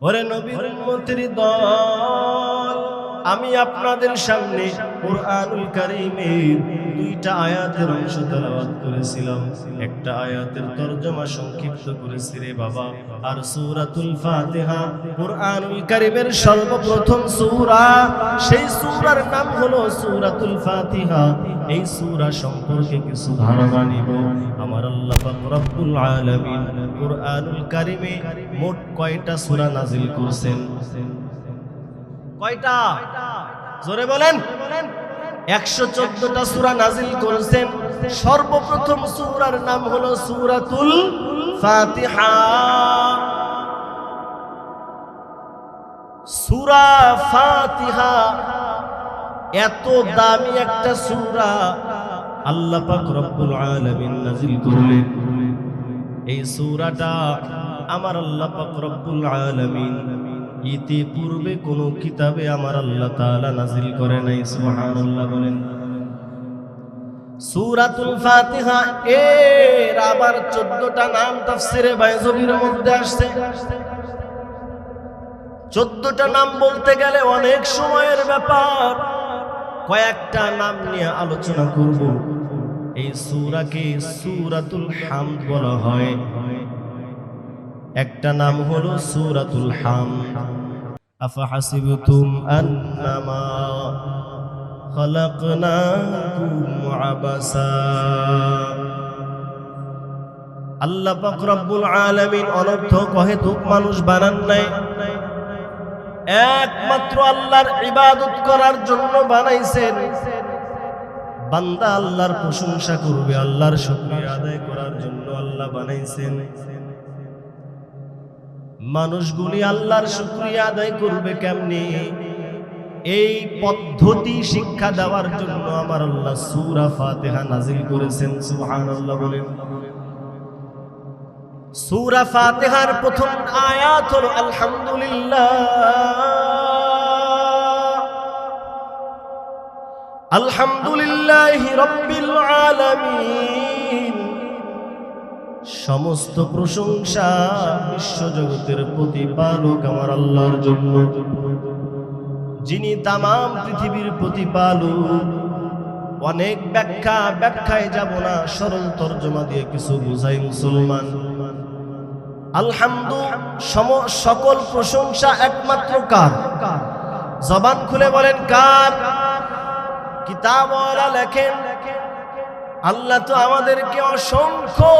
ওরে নবীর মন্ত্রী দল। আমি আপনাদের সামনে কোরআনুল কারীমের দুইটা আয়াতের অংশ তেলাওয়াত করেছিলাম। একটা আয়াতের তরজমা সংক্ষিপ্ত করেছি রে বাবা। আর সূরাতুল ফাতিহা, কোরআনুল কারীমের সর্বপ্রথম সূরা, সেই সূরার নাম হলো সূরাতুল ফাতিহা। এই সূরা সম্পর্কে কিছু ধারণা নিব। আমার আল্লাহ পাক রব্বুল আলামিন কোরআনুল কারীমে মোট কয়টা সূরা নাজিল করেছেন? কয়টা? জোরে বলেন। একশো চোদ্দটা সুরা নাজিল করেছেন সর্বপ্রথম সুরার নাম হলো সুরাতুল এত দামি একটা সুরা আল্লাহ আলামিন নাজিল করলেন। এই সূরাটা আমার আল্লাহ পাক রব্বুল আলামিন ইতিপূর্বে কোন কিতাবে আমার আল্লাহ তাআলা নাজিল করে নাই, সুবহানাল্লাহ বলেন। সূরাতুল ফাতিহা এর আবার 14টা নাম তাফসিরে বাইজবির মধ্যে আসছে। 14টা নাম বলতে গেলে অনেক সময়ের ব্যাপার। কয়েকটা নাম নিয়ে আলোচনা করব। এই সুরাকে সুরাতুল হামদ বলা হয়। একটা নাম হলো সূরাতুল হামদ আফাহাসিবতুম আন্নামা খলাকনাকুম আবাসা। আল্লাহ পাক রব্বুল আলামিন অনর্থক অহেতুক মানুষ বানান নাই। একমাত্র আল্লাহর ইবাদত করার জন্য বানাইছেন। বান্দা আল্লাহর প্রশংসা করবে, আল্লাহর শুকরিয়া আদায় করার জন্য আল্লাহ বানাইছেন। মানুষগুলি আল্লাহর শুকরিয়া আদায় করবে কেমনি? এই পদ্ধতি শিক্ষা দেওয়ার জন্য আমার আল্লাহ সূরা ফাতিহা নাজিল করেছেন, সুবহানাল্লাহ বলেন। সূরা ফাতিহার প্রথম আয়াত হলো, আলহামদুলিল্লাহ। আলহামদুলিল্লাহ রব্বিল আলামিন। সমস্ত প্রশংসা বিশ্বজগতের প্রতিপালক আমার আল্লাহর জন্য। যিনি তামাম পৃথিবীর প্রতিপালক। অনেক ব্যাখ্যা, ব্যাখ্যায় যাব না, সরল তর্জমা দিয়ে কিছু বুঝাই মুসলমান। আলহামদু, সম, সকল প্রশংসা একমাত্র কার? জবান খুলে বলেন কার? কিতাব লেখেন আল্লাহ তো আমাদেরকে অসংখ্য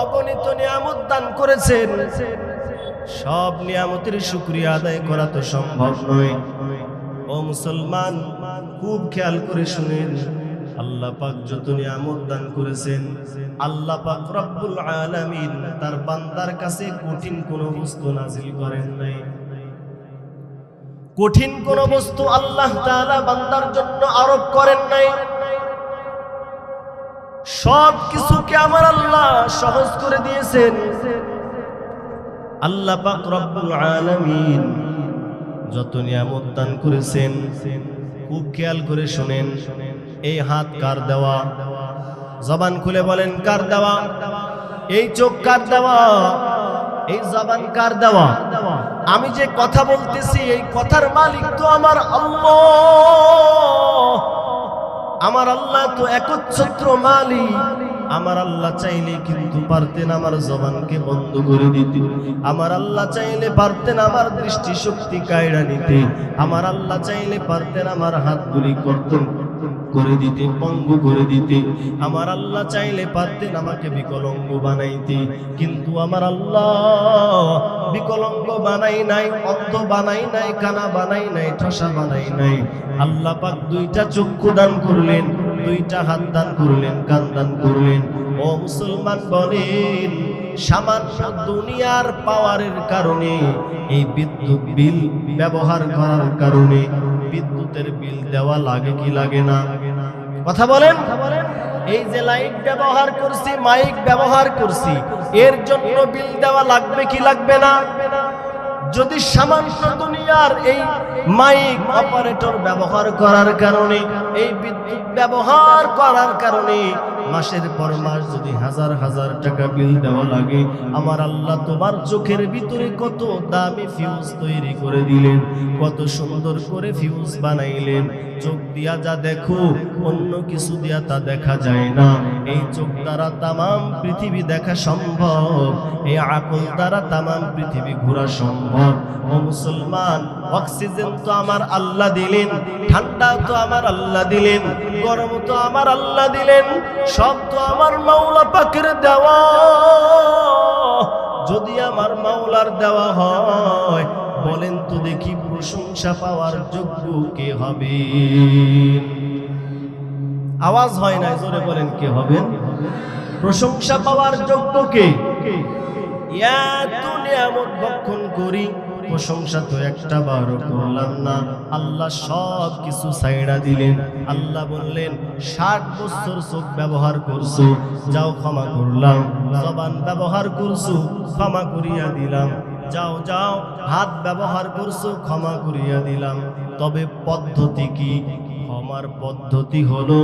অগণিত নিয়ামত দান করেছেন। সব নিয়ামতের শুক্রিয়া আদায় করা তো সম্ভব নয়। ও মুসলমান, খুব খেয়াল করে শুনেন, আল্লাহ পাক যত নিয়ামত দান করেছেন, আল্লাহ পাক রব্বুল আলামিন তার বান্দার কাছে কঠিন কোনো বস্তু নাজিল করেন নাই। কঠিন কোন বস্তু আল্লাহ তাআলা বান্দার জন্য আরোপ করেন নাই। সব কিছুকে আমার আল্লাহ সহজ করে দিয়েছেন। আল্লাহ পাক রব্বুল আলামিন যত নিয়ামত দান করেছেন, খুব খেয়াল করে শুনেন, এই হাত কার দেওয়া? জবান খুলে বলেন, কার দেওয়া? এই চোখ কার দেওয়া? এই জবান কার দেওয়া? আমি যে কথা বলতেছি, এই কথার মালিক তো আমার আল্লাহ। আমার আল্লাহ তো একচ্ছত্র মালিক। আমার আল্লাহ চাইলে কিন্তু পারতেন আমার জবানকে বন্ধ করে দিতে। আমার আল্লাহ চাইলে পারতেন আমার দৃষ্টি শক্তি কায়রা নিতে। আমার আল্লাহ চাইলে পারতেন আমার হাতগুলি কর্তন করে দিতে, পঙ্গু করে দিতে। আমার আল্লাহ চাইলে পারতেন আমাকে বিকলঙ্গ বানাইতে, কিন্তু আমার আল্লাহ বিকলঙ্গ বানাই নাই, অন্ধ বানাই নাই, কানা বানাই নাই, ঠসা বানাই নাই। আল্লাহ পাক দুইটা চক্ষু দান করলেন, দুইটা হাত দান করলেন, কান দান করলেন। ও মুসলমান বলেন, সামান্য দুনিয়ার পাওয়ারের কারণে, এই বিদ্যুৎ বিল ব্যবহার করার কারণে বিদ্যুতের বিল দেওয়া লাগে কি লাগে না? কথা বলেন? এই যে লাইট ব্যবহার করছি, মাইক ব্যবহার করছি, এর জন্য বিল দেওয়া লাগবে কি লাগবে না? যদি সামান্য দুনিয়ার এই মাইক অপারেটর ব্যবহার করার কারণে, এই বিদ্যুৎ ব্যবহার করার কারণে মাসের পর মাস যদি হাজার হাজার টাকা বিল দেওয়া লাগে, আমার আল্লাহ তোমার চোখের ভিতরে কত দামি ফিউজ তৈরি করে দিলেন, কত সুন্দর করে ফিউজ বানাইলেন। চোখ দিয়া যা দেখো, অন্য কিছু দিয়া তা দেখা যায় না। এই চোখ দ্বারা তামাম পৃথিবী দেখা সম্ভব, এই আকল দ্বারা তামাম পৃথিবী ঘোরা সম্ভব। ও মুসলমান, অক্সিজেন তো আমার আল্লাহ দিলেন, ঠান্ডা তো আমার আল্লাহ দিলেন, গরম তো আমার আল্লাহ দিলেন, সব তো আমার মাওলা পাকের দেওয়া। যদি আমার মাওলার দেওয়া হয়, বলেন তো দেখি প্রশংসা পাওয়ার যোগ্য কে হবে? আওয়াজ হয় না জোরে বলেন কে হবেন? প্রশংসা পাওয়ার যোগ্য কে? এত করি, প্রশংসা তো একটা করলাম না। আল্লাহ সাইড়া দিলেন। আল্লাহ বললেন, ষাট বছর চোখ ব্যবহার যাও ক্ষমা করলাম। ব্যবহার করছ, ক্ষমা করিয়া দিলাম। যাও যাও, হাত ব্যবহার করছ, ক্ষমা করিয়া দিলাম। তবে পদ্ধতি কি? ক্ষমার পদ্ধতি হলো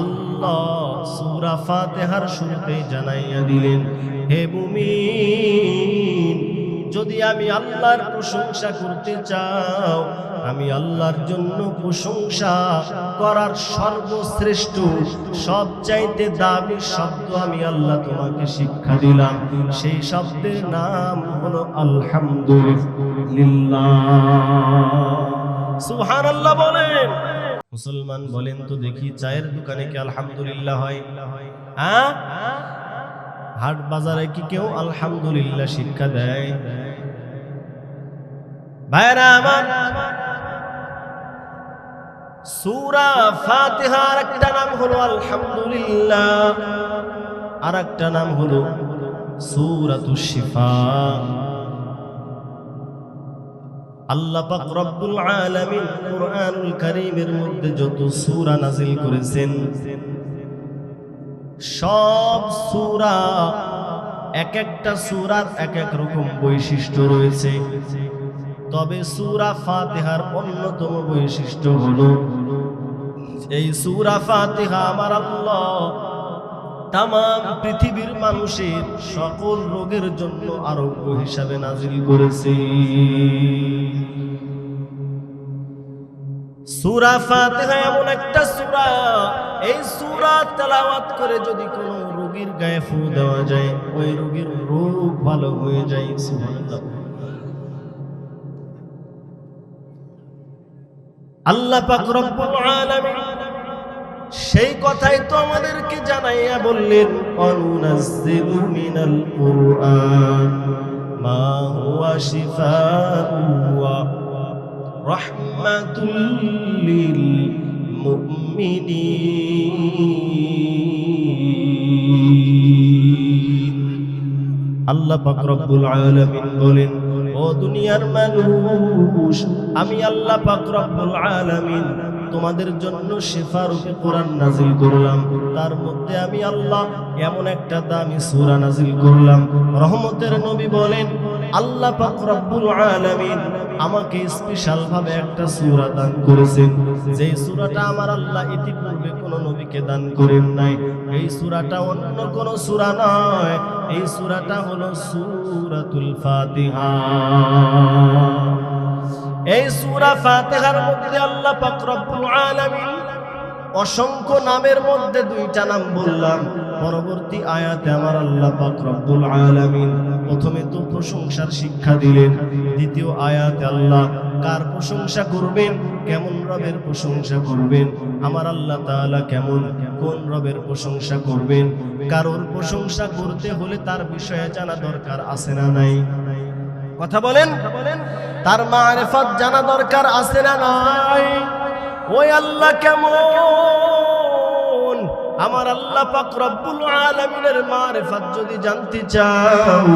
আল্লাহ সূরা ফাতিহার শুরুতে জানাইয়া দিলেন, হে মুমিন, যদি আমি আল্লাহর প্রশংসা করতে চাও, আমি আল্লাহর জন্য প্রশংসা করার সর্বশ্রেষ্ঠ, সবচাইতে দামি শব্দ আমি আল্লাহ তোমাকে শিক্ষা দিলাম। সেই শব্দের নাম হলো আলহামদুলিল্লাহ। সুবহানাল্লাহ বলেন। মুসলমান বলেন তো দেখি, চায়ের দোকানে কি আলহামদুলিল্লাহ হয়? হাট বাজারে কি কেউ আলহামদুলিল্লাহ শিক্ষা দেয়? ভাইরা আমার, সূরা ফাতিহার একটা নাম হলো আলহামদুলিল্লাহ আর একটা নাম হলো সূরাতুশ শিফা। আল্লাহ পাক রব্বুল আলামিন কুরআনুল কারীমের মধ্যে যত সূরা নাজিল করেছেন, সব সূরা এক একটা সূরার এক এক রকম বৈশিষ্ট্য রয়েছে। তবে সূরা ফাতিহার অন্যতম বৈশিষ্ট্য হলো, এই সূরা ফাতিহা আমার আল্লাহ তাম পৃথিবীর মানুষের সকল রোগের জন্য আরোগ্য হিসাবে নাজিল করেছে। সূরা এই করে যদি কোনো রোগীর গায়ে দেওয়া যায়, ওই রোগীর রোগ ভালো হয়ে যায় রব্বুল আলামিন সেই কথাই তো আমাদেরকে জানাইয়া বললেন অনুনাজ্জিলু মিনাল কুরআন, মা হুয়া শিফাউ ওয়া রাহমাতুল লিল মুমিনিন. আল্লাহ পাক রব্বুল আলামিন বলেন, ও দুনিয়ার মানুষ, আমি আল্লাহ পাক রব্বুল আলামিন তোমাদের জন্য শেফারূপে কোরআন নাজিল করলাম। তার মধ্যে আমি আল্লাহ এমন একটা দামি সূরা নাজিল করলাম। রহমতের নবী বলেন, আল্লাহ পাক আমাকে স্পেশাল ভাবে একটা সূরা দান করেছেন। যেই সূরাটা আমার আল্লাহ ইতিপূর্বে কোন নবীকে দান করেন নাই। এই সূরাটা অন্য কোন সূরা নয়। এই সূরাটা হলো সূরাতুল ফাতিহা। এই সুরা ফাতিহার মধ্যে আল্লাহ পাক রব্বুল আলামিন অসংখ্য নামের মধ্যে দুইটা নাম বললাম। পরবর্তী আয়াতে আমার আল্লাহ পাক রব্বুল আলামিন প্রথমে তো প্রশংসার শিক্ষা দিলেন, দ্বিতীয় আয়াতে আল্লাহ কার প্রশংসা করবেন, কেমন রবের প্রশংসা করবেন, আমার আল্লাহ তাআলা কেমন, কোন রবের প্রশংসা করবেন, কারোর প্রশংসা করতে হলে তার বিষয়ে জানা দরকার আছে না নাই? কথা বলেন। তার মারেফত জানা দরকার আছে না নাই? ওই আল্লাহ কেমন? আমার আল্লাহ পাক রব্বুল আলামিনের মারেফত যদি জানতে চাও,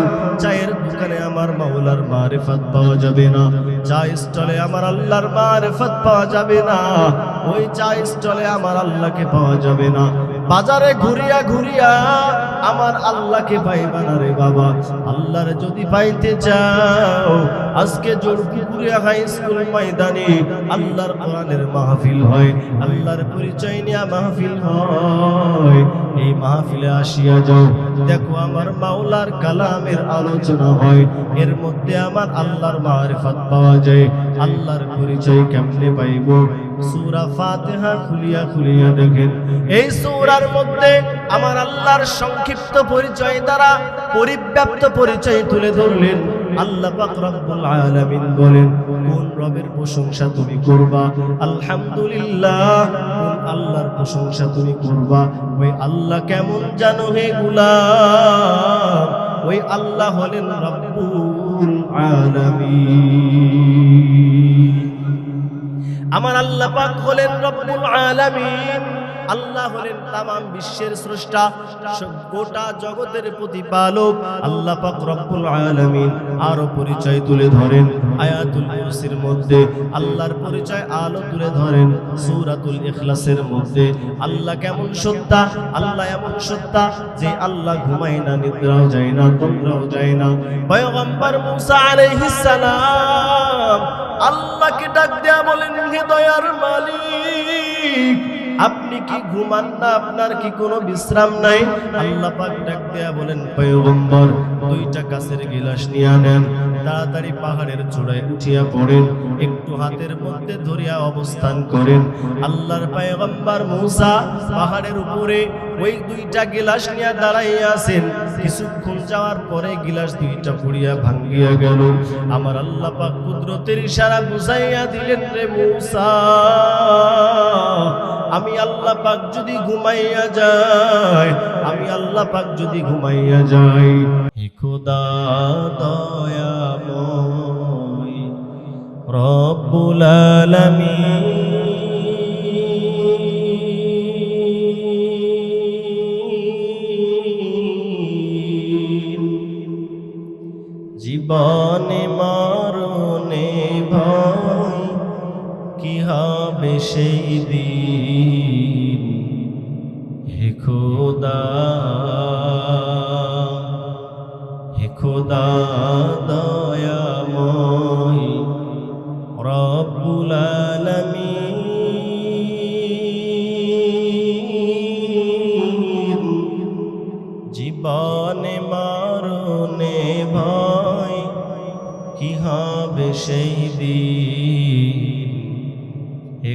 চায়ের দোকানে আমার মাওলার মারেফত পাওয়া যাবে না। চা স্টলে আমার আল্লাহর মারেফত পাওয়া যাবে না। ওই চা স্টলে আমার আল্লাহকে পাওয়া যাবে না। বাজারে ঘুরিয়া ঘুরিয়া আমার আল্লাহকে পাইবা না রে বাবা। আল্লাহর যদি পাইতে চাও, আজকে জোরপুকুরিয়া হাই স্কুল ময়দানে আল্লাহর কোরআনের মাহফিল হয়, আল্লাহর পরিচয় নিয়ে মাহফিল হয়। এই মাহফিলে আসিয়া যাও। দেখো আমার মাওলার কালামের আলোচনা হয়, এর মধ্যে আমার আল্লাহর মারিফাত পাওয়া যায়। আল্লাহর পরিচয় কেমনে পাইব? সূরা ফাতিহা খুলিয়া খুলিয়া দেখেন। এই সূরার মধ্যে আমার আল্লাহর সংক্ষিপ্ত পরিচয় দ্বারা পরিব্যাপ্ত পরিচয় তুলে ধরলেন। আল্লাহ পাক রব্বুল আলামিন বলেন, কোন রবের প্রশংসা তুমি করবা? আলহামদুলিল্লাহ, কোন আল্লাহর প্রশংসা তুমি করবা? ওই আল্লাহ কেমন জানো হে গুলাম, ওই আল্লাহ হলেন রব্বুল আলামিন। আমার আল্লাহ পাক হলেন রব্বুল আলামিন। আল্লাহ হলেন তামাম বিশ্বের স্রষ্টা গোটা জগতের প্রতিপালক। আল্লাহ পাক রব্বুল আলামিন আরও পরিচয় তুলে ধরেন আয়াতুল কুরসির মধ্যে, আল্লাহর পরিচয় আলো তুলে ধরেন সূরাতুল ইখলাসের মধ্যে। আল্লাহ কেমন সত্তা? আল্লাহ এমন সত্তা যে আল্লাহ ঘুমায় না, নিদ্রাও যায় না তন্দ্রাও যায় না। পয়গম্বর মুসা আলাইহিস সালাম আল্লাহকে ডাক দেয়া বলেন, হে দয়ার মালিক, আপনি কি ঘুমান না? আপনার কি কোনো বিশ্রাম নাই? আল্লাহ পাক ডাক দেয়া বলেন, পয়গম্বর দুইটা কাছের গিলাস নিয়ে নেন তাড়াতাড়ি পাহাড়ের চূড়ায় উঠিয়া পড়েন। একটু হাতের মধ্যে ধরিয়া অবস্থান করেন। আল্লাহর পয়গম্বর মূসা পাহাড়ের উপরে ওই দুইটা গিলাস নিয়ে দাঁড়াইয়া আছেন। কিছুক্ষণ যাওয়ার পরে গিলাস দুইটা পড়িয়া ভাঙ্গিয়া গেল। আমার আল্লাহ পাক কুদরতের ইশারা বুঝাইয়া দিলেন, রে মূসা, আমি আল্লাহ পাক যদি ঘুমাইয়া যাই, আমি আল্লাহ পাক যদি ঘুমাইয়া যাই। খোদা দয়াময়। রব্বুল আলামিন।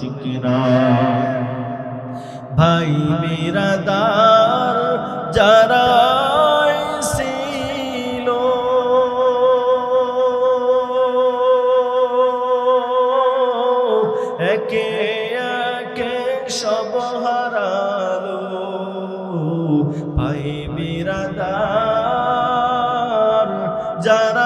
ঠিক ভাই বিরাদার যারা ছিল। একে একে সব হারালো। ভাই বিরাদার যারা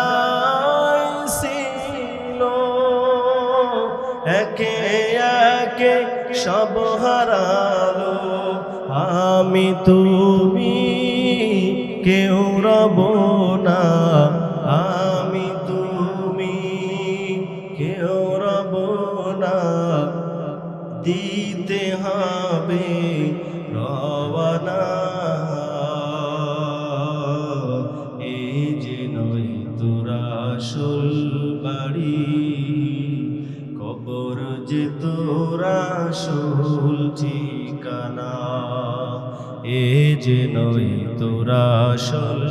একে সব হারালো। আমি তুমি কেউ রব না। আসল